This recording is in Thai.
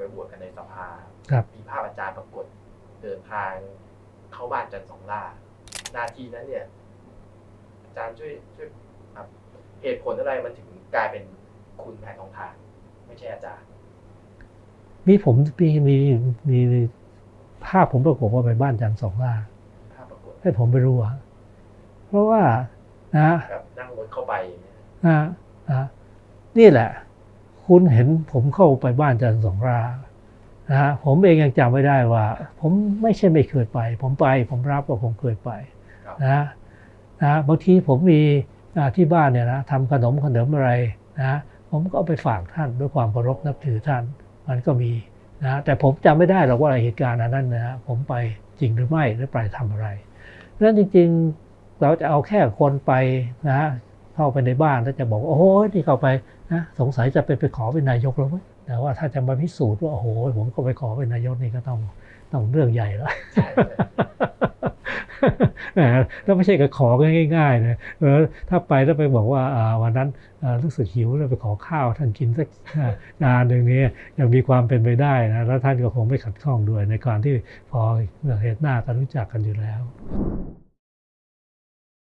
ไปบวชกันในสภา ครับ มีภาพอาจารย์ปรากฏเดินทางเข้าบ้านจันทร์สองล่า นาทีนั้นเนี่ย อาจารย์ช่วยช่วยครับเหตุผลอะไรมันถึงกลายเป็นคุณแผนทองทานไม่ใช่อาจารย์มีผมมีมีมีมีภาพผมประกบว่าไปบ้านจันทร์สองล่าภาพปรากฏให้ผมไปรู้อะเพราะว่านะแบบนั่งรถเข้าไปอย่างเงี้ย นะนะนี่แหละ คุณเห็นผมเข้าไปบ้านจันทร์สงรานะฮะผมเองยังจำไม่ได้ว่า ผมไม่ใช่ไม่เคยไป ผมไปผมรับว่าผมเคยไปนะนะบางทีผมมีที่บ้านเนี่ยนะทำขนมขนมอะไรนะผมก็ไปฝากท่านด้วยความเคารพนับถือท่าน มันก็มีนะแต่ผมจำไม่ได้หรอกว่าเหตุการณ์นั้นนะผมไปจริงหรือไม่หรือไปทำอะไรนั้นจริงๆเราจะเอาแค่คนไปนะ เข้าไปในบ้านแล้วจะบอกว่าโอ้โหนี่เข้าไปนะสงสัยจะไปไปขอเป็นนายกแล้วเว้ยแต่ว่าถ้าจะมาพิสูจน์ว่าโอ้โหผมก็ไปขอเป็นนายกนี่ก็ต้องต้องเรื่องใหญ่แล้วใช่ใช่นะแล้วไม่ใช่ก็ขอกันง่ายๆนะเออถ้าไปแล้วไปบอกว่าอ่าวันนั้นอ่ารู้สึกหิวแล้วไปขอข้าวท่านกินสักอ่างานหนึ่งนี้ยังมีความเป็นไปได้นะแล้วท่านก็คงไม่ขัดข้องด้วยในการที่พอเห็นหน้ากันรู้จักกันอยู่แล้ว